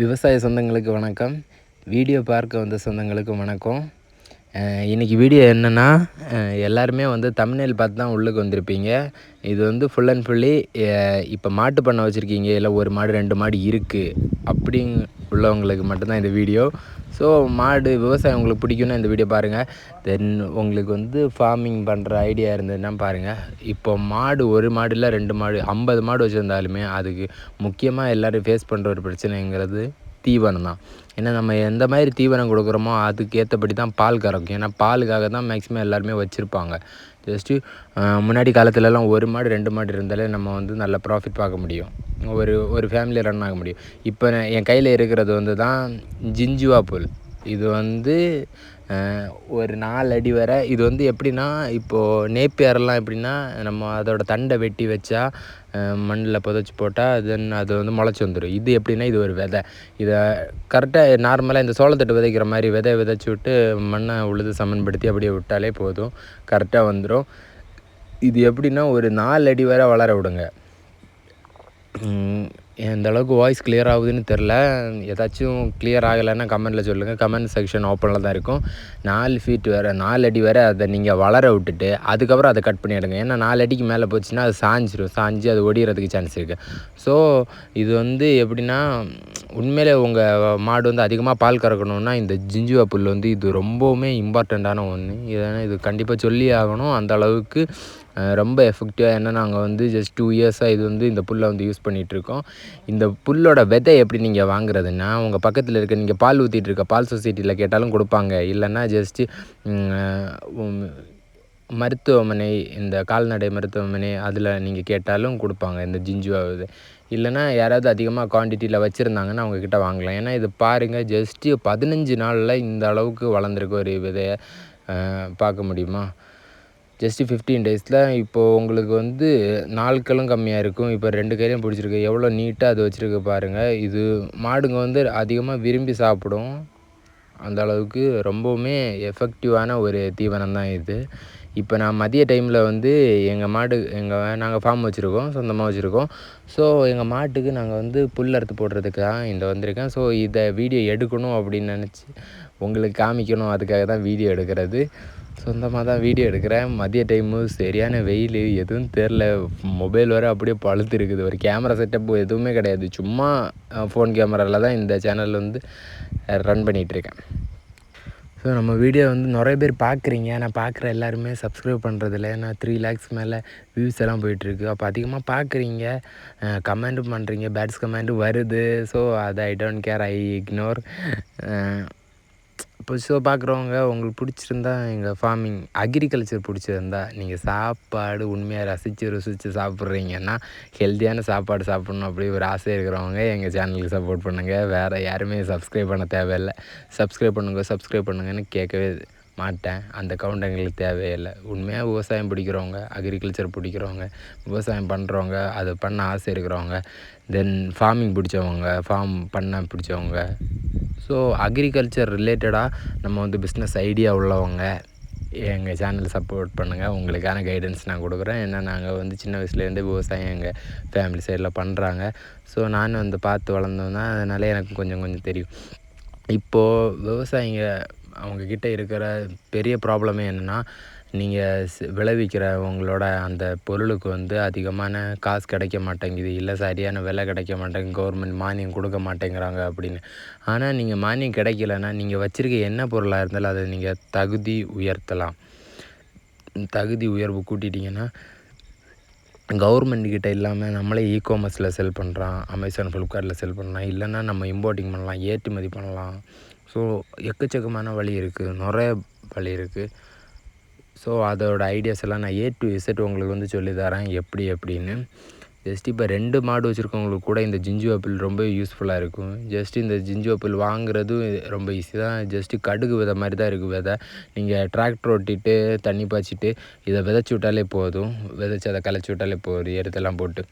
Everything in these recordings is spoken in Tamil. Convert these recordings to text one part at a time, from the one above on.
விவசாய சொந்தங்களுக்கு வணக்கம். வீடியோ பார்க்க வந்த சொந்தங்களுக்கு வணக்கம். இன்றைக்கி வீடியோ என்னென்னா எல்லாருமே வந்து தமிழ்நெல் பார்த்து தான் உள்ளுக்கு வந்திருப்பீங்க. இது வந்து ஃபுல் அண்ட் ஃபுல்லி இப்போ மாட்டு பண்ணை வச்சுருக்கீங்க இல்லை ஒரு மாடு ரெண்டு மாடு இருக்குது அப்படிங் உள்ளவங்களுக்கு மட்டும்தான் இந்த வீடியோ. ஸோ மாடு விவசாயம் உங்களுக்கு பிடிக்கும்னா இந்த வீடியோ பாருங்கள் தென் உங்களுக்கு வந்து ஃபார்மிங் பண்ணுற ஐடியா இருந்ததுன்னா பாருங்கள் இப்போ மாடு ஒரு மாடு இல்லை ரெண்டு மாடு ஐம்பது மாடு வச்சுருந்தாலுமே அதுக்கு முக்கியமாக எல்லோரும் ஃபேஸ் பண்ணுற ஒரு பிரச்சனைங்கிறது தீவனம் தான் ஏன்னா நம்ம எந்த மாதிரி தீவனம் கொடுக்குறோமோ அதுக்கு ஏற்றபடி தான் பால் கறக்கும். ஏன்னா பாலுக்காக தான் மேக்ஸிமம் எல்லாருமே வச்சுருப்பாங்க. ஜஸ்ட்டு முன்னாடி காலத்துலலாம் ஒரு மாடு ரெண்டு மாடு இருந்தாலே நம்ம வந்து நல்ல ப்ராஃபிட் பார்க்க முடியும். ஒரு ஒரு ஃபேமிலி ரன் ஆக முடியும். இப்போ என் கையில் இருக்கிறது வந்து தான் ஜிஞ்சுவா புல் இது வந்து ஒரு நாலு அடி வரை. இது வந்து எப்படின்னா இப்போது நேப்பியர்லாம் எப்படின்னா நம்ம அதோட தண்டை வெட்டி வச்சா மண்ணில் புதைச்சி போட்டால் தென் அது வந்து முளைச்சி வந்துடும் இது எப்படின்னா இது ஒரு விதை. இதை கரெக்டாக நார்மலாக இந்த சோளத்தட்டு விதைக்கிற மாதிரி விதை விதைச்சி விட்டு மண்ணை உழுது சமன்படுத்தி அப்படியே விட்டாலே போதும். கரெக்டாக வந்துடும் இது எப்படின்னா ஒரு நாலு அடி வரை வளர விடுங்க. எந்த அளவுக்கு வாய்ஸ் கிளியர் ஆகுதுன்னு தெரில ஏதாச்சும் கிளியர் ஆகலைன்னா கமெண்ட்டில் சொல்லுங்கள் கமெண்ட் செக்ஷன் ஓப்பனில் தான் இருக்கும். நாலு ஃபீட் வேறு நாலு அடி வேறு அதை நீங்கள் வளர விட்டுட்டு அதுக்கப்புறம் அதை கட் பண்ணி எடுங்க ஏன்னா நாலு அடிக்கு மேலே போச்சுன்னா அது சாஞ்சிரும். சாஞ்சு அது ஒடிகிறதுக்கு சான்ஸ் இருக்குது ஸோ இது வந்து எப்படின்னா உண்மையிலே உங்கள் மாடு வந்து அதிகமாக பால் கறக்கணுன்னா இந்த ஜிஞ்சுவா புல் வந்து இது ரொம்பவுமே இம்பார்ட்டண்ட்டான ஒன்று இதனால் இது கண்டிப்பாக சொல்லி ஆகணும். அந்த அளவுக்கு ரொம்ப எஃபெக்டிவாக என்ன நாங்கள் வந்து ஜஸ்ட் டூ இயர்ஸாக இது வந்து இந்த புல்லை வந்து யூஸ் பண்ணிகிட்ருக்கோம் இந்த புல்லோட விதை எப்படி நீங்கள் வாங்குறதுன்னா உங்கள் பக்கத்தில் இருக்க நீங்கள் பால் ஊற்றிட்டு இருக்க பால் சொசைட்டியில் கேட்டாலும் கொடுப்பாங்க. இல்லைன்னா ஜஸ்ட்டு மருத்துவமனை இந்த கால்நடை மருத்துவமனை அதில் நீங்கள் கேட்டாலும் கொடுப்பாங்க இந்த ஜிஞ்சுவா இது. இல்லைனா யாராவது அதிகமாக குவான்டிட்டியில் வச்சுருந்தாங்கன்னா அவங்கக்கிட்ட வாங்கலாம். ஏன்னா இது பாருங்கள் ஜஸ்ட்டு பதினஞ்சு நாளில் இந்த அளவுக்கு வளர்ந்துருக்க ஒரு விதையை பார்க்க முடியுமா? ஜஸ்ட்டு ஃபிஃப்டீன் டேஸில் இப்போது உங்களுக்கு வந்து நாட்களும் கம்மியாக இருக்கும். இப்போ ரெண்டு கையிலையும் பிடிச்சிருக்கு. எவ்வளோ நீட்டாக அது வச்சுருக்கு பாருங்கள் இது மாடுங்க வந்து அதிகமாக விரும்பி சாப்பிடும். அந்த அளவுக்கு ரொம்பவுமே எஃபெக்டிவான ஒரு தீவனம் தான் இது. இப்போ நான் மதிய டைமில் வந்து எங்கள் மாடு எங்கள் நாங்கள் ஃபார்ம் வச்சுருக்கோம். சொந்தமாக வச்சுருக்கோம். ஸோ எங்கள் மாட்டுக்கு நாங்கள் வந்து புல் அறுத்து போடுறதுக்கு தான் இந்த வந்திருக்கேன். ஸோ இதை வீடியோ எடுக்கணும் அப்படின்னு நினச்சி உங்களுக்கு காமிக்கணும். அதுக்காக தான் வீடியோ எடுக்கிறது. சொந்தமாக தான் வீடியோ எடுக்கிறேன். மதிய டைமு சரியான வெயில் எதுவும் தெரில மொபைல் வர அப்படியே பழுத்து இருக்குது. ஒரு கேமரா செட்டப் எதுவுமே கிடையாது. சும்மா ஃபோன் கேமராவில் தான் இந்த சேனல் வந்து ரன் பண்ணிகிட்ருக்கேன் ஸோ நம்ம வீடியோ வந்து நிறைய பேர் பார்க்குறீங்க. நான் பார்க்குற எல்லாருமே சப்ஸ்கிரைப் பண்ணுறதில்ல ஏன்னா த்ரீ லேக்ஸ் மேலே வியூஸ் எல்லாம் போயிட்டுருக்கு. அப்போ அதிகமாக பார்க்குறீங்க. கமெண்ட்டும் பண்ணுறீங்க பேட்ஸ் கமெண்ட்டும் வருது. ஸோ அதை I don't care I ignore புதுசாக பார்க்குறவங்க உங்களுக்கு பிடிச்சிருந்தா எங்கள் ஃபார்மிங் அக்ரிகல்ச்சர் பிடிச்சிருந்தா நீங்கள் சாப்பாடு உண்மையாக ரசித்து ருசித்து சாப்பிட்றீங்கன்னா ஹெல்த்தியான சாப்பாடு சாப்பிட்ணும் அப்படி ஒரு ஆசை இருக்கிறவங்க எங்கள் சேனலுக்கு சப்போர்ட் பண்ணுங்கள் வேறு யாருமே சப்ஸ்கிரைப் பண்ண தேவையில்லை. சப்ஸ்கிரைப் பண்ணுங்கள் சப்ஸ்கிரைப் பண்ணுங்கன்னு கேட்கவே மாட்டேன். அந்த கவுண்ட் எங்களுக்கு தேவையில்லை. உண்மையாக விவசாயம் பிடிக்கிறவங்க அக்ரிகல்ச்சர் பிடிக்கிறவங்க விவசாயம் பண்ணுறவங்க அதை பண்ண ஆசை இருக்கிறவங்க தென் ஃபார்மிங் பிடிச்சவங்க ஃபார்ம் பண்ண பிடிச்சவங்க ஸோ அக்ரிகல்ச்சர் ரிலேட்டடாக நம்ம வந்து பிஸ்னஸ் ஐடியா உள்ளவங்க எங்கள் சேனல் சப்போர்ட் பண்ணுங்கள் உங்களுக்கான கைடன்ஸ் நான் கொடுக்குறேன். ஏன்னா நாங்கள் வந்து சின்ன வயசுலேருந்தே விவசாயம் எங்கள் ஃபேமிலி சைடில் பண்ணுறாங்க ஸோ நானும் வந்து பார்த்து வளர்ந்தோன்னா அதனால் எனக்கு கொஞ்சம் கொஞ்சம் தெரியும். இப்போது விவசாயிங்க அவங்கக்கிட்ட இருக்கிற பெரிய ப்ராப்ளமே என்னென்னா நீங்கள் விளைவிக்கிற உங்களோட அந்த பொருளுக்கு வந்து அதிகமான காசு கிடைக்க மாட்டேங்குது. இல்லை சரியான விலை கிடைக்க மாட்டேங்குது. கவர்மெண்ட் மானியம் கொடுக்க மாட்டேங்கிறாங்க அப்படின்னு. ஆனால் நீங்கள் மானியம் கிடைக்கலன்னா நீங்கள் வச்சுருக்க என்ன பொருளாக இருந்தாலும் அதை நீங்கள் தகுதி உயர்த்தலாம். தகுதி உயர்வு கூட்டிட்டிங்கன்னா கவர்மெண்ட்கிட்ட இல்லாமல் நம்மளே இ காமர்ஸில் செல் பண்ணுறான் அமேசான் ஃப்ளிப்கார்ட்டில் செல் பண்ணலாம் இல்லைன்னா நம்ம இம்போர்ட்டிங் பண்ணலாம் ஏற்றுமதி பண்ணலாம். ஸோ எக்கச்சக்கமான வழி இருக்குது நிறைய வழி இருக்குது ஸோ அதோடய ஐடியாஸ் எல்லாம் நான் ஏ டு இசட் உங்களுக்கு வந்து சொல்லி தரேன். எப்படி எப்படின்னு. ஜஸ்ட் இப்போ ரெண்டு மாடு வச்சுருக்கவங்களுக்கு கூட இந்த ஜிஞ்சு ஆப்பிள் ரொம்ப யூஸ்ஃபுல்லாக இருக்கும். ஜஸ்ட் இந்த ஜிஞ்சு ஆப்பிள் வாங்குறதும் ரொம்ப ஈஸி தான். ஜஸ்ட்டு கடுகு விதை மாதிரி தான் இருக்குது விதை. நீங்கள் டிராக்டர் ஓட்டிட்டு தண்ணி பாய்ச்சிட்டு இதை விதைச்சி விட்டாலே போதும். விதைச்சி அதை களைச்சி விட்டாலே போதும். எருத்தெல்லாம் போட்டு.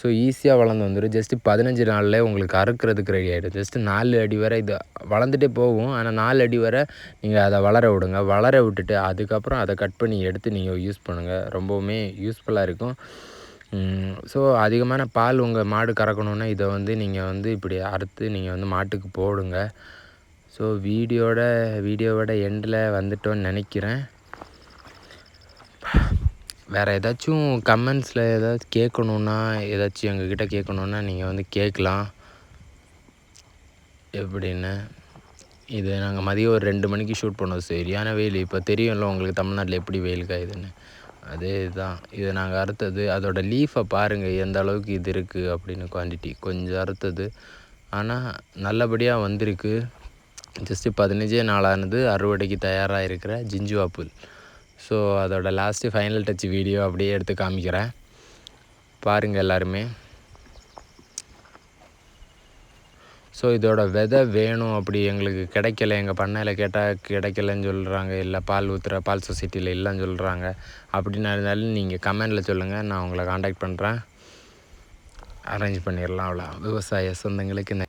ஸோ ஈஸியாக வளர்ந்து வந்துடும் ஜஸ்ட்டு பதினஞ்சு நாளில் உங்களுக்கு அறுக்கிறதுக்கு ரெடி ஆகிடும் ஜஸ்ட்டு நாலு அடி வரை இது வளர்ந்துட்டே போகும். ஆனால் நாலு அடி வரை நீங்கள் அதை வளர விடுங்க. வளர விட்டுட்டு அதுக்கப்புறம் அதை கட் பண்ணி எடுத்து நீங்கள் யூஸ் பண்ணுங்கள் ரொம்பவுமே யூஸ்ஃபுல்லாக இருக்கும். ஸோ அதிகமான பால் உங்கள் மாடு கறக்கணுன்னா இதை வந்து நீங்கள் வந்து இப்படி அறுத்து நீங்கள் வந்து மாட்டுக்கு போடுங்க. ஸோ வீடியோட வீடியோவோட எண்டில் வந்துட்டோன்னு நினைக்கிறேன். வேறு ஏதாச்சும் கமெண்ட்ஸில் ஏதாச்சும் கேட்கணுன்னா ஏதாச்சும் எங்ககிட்ட கேட்கணுன்னா நீங்கள் வந்து கேட்கலாம் எப்படின்னு. இது நாங்கள் மதியம் ஒரு ரெண்டு மணிக்கு ஷூட் பண்ணோம் சரியான வெயில். இப்போ தெரியும்ல உங்களுக்கு தமிழ்நாட்டில் எப்படி வெயில் காயுதுன்னு. அதே இதுதான் இது நாங்கள் அறுத்தது அதோடய லீஃபை பாருங்கள் எந்த அளவுக்கு இது இருக்குது அப்படின்னு குவான்டிட்டி கொஞ்சம் அறுத்தது. ஆனால் நல்லபடியாக வந்திருக்கு. ஜஸ்ட்டு பதினஞ்சே நாளானது அறுவடைக்கு தயாராக இருக்கிற ஜிஞ்சு ஸோ அதோடய லாஸ்ட்டு ஃபைனல் டச் வீடியோ அப்படியே எடுத்து காமிக்கிறேன். பாருங்கள் எல்லாருமே. ஸோ இதோட விதை வேணும் அப்படி எங்களுக்கு கிடைக்கல. எங்கள் பண்ணையில் கேட்டால் கிடைக்கலன்னு சொல்கிறாங்க இல்லை பால் ஊற்றுற பால் சொசைட்டியில் இல்லைன்னு சொல்கிறாங்க அப்படின்னா இருந்தாலும் நீங்கள் கமெண்டில் சொல்லுங்கள் நான் உங்களை காண்டாக்ட் பண்ணுறேன் அரேஞ்ச் பண்ணிடலாம் அவ்வளோ விவசாய சொந்தங்களுக்கு